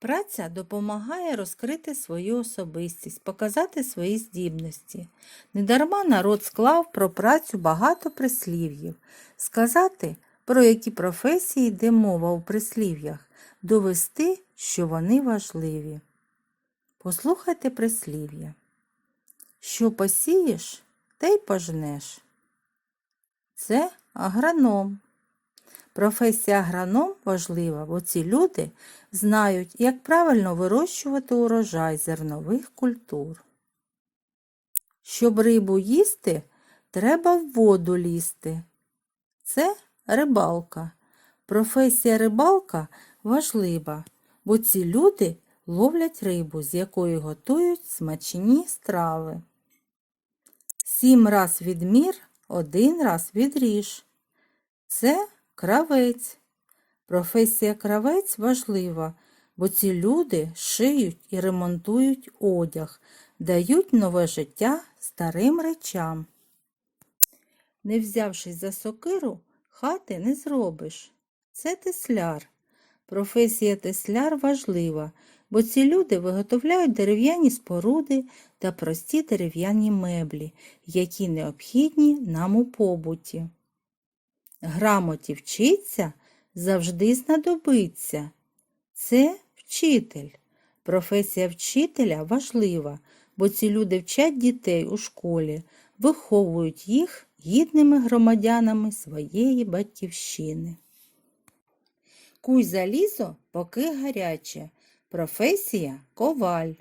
Праця допомагає розкрити свою особистість, показати свої здібності. Недарма народ склав про працю багато прислів'їв. Сказати, про які професії йде мова у прислів'ях, довести, що вони важливі. Послухайте прислів'я. Що посієш, те й пожнеш. Це агроном. Професія агроном важлива, бо ці люди знають, як правильно вирощувати урожай зернових культур. Щоб рибу їсти, треба в воду лізти. Це рибалка. Професія рибалка важлива, бо ці люди ловлять рибу, з якої готують смачні страви. Сім раз відмір, один раз відріж. Це кравець. Професія кравець важлива, бо ці люди шиють і ремонтують одяг, дають нове життя старим речам. Не взявшись за сокиру, хати не зробиш. Це тесляр. Професія тесляр важлива, бо ці люди виготовляють дерев'яні споруди та прості дерев'яні меблі, які необхідні нам у побуті. Грамоті вчиться завжди знадобиться. Це вчитель. Професія вчителя важлива, бо ці люди вчать дітей у школі, виховують їх гідними громадянами своєї батьківщини. Куй залізо, поки гаряче. Професія коваль.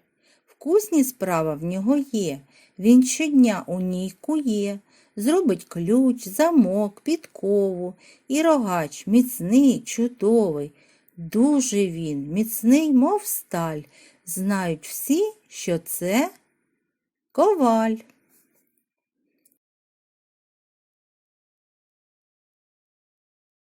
Вкусні справа в нього є. Він щодня у ній кує, зробить ключ, замок, підкову і рогач міцний, чудовий. Дуже він, міцний, мов сталь. Знають всі, що це коваль.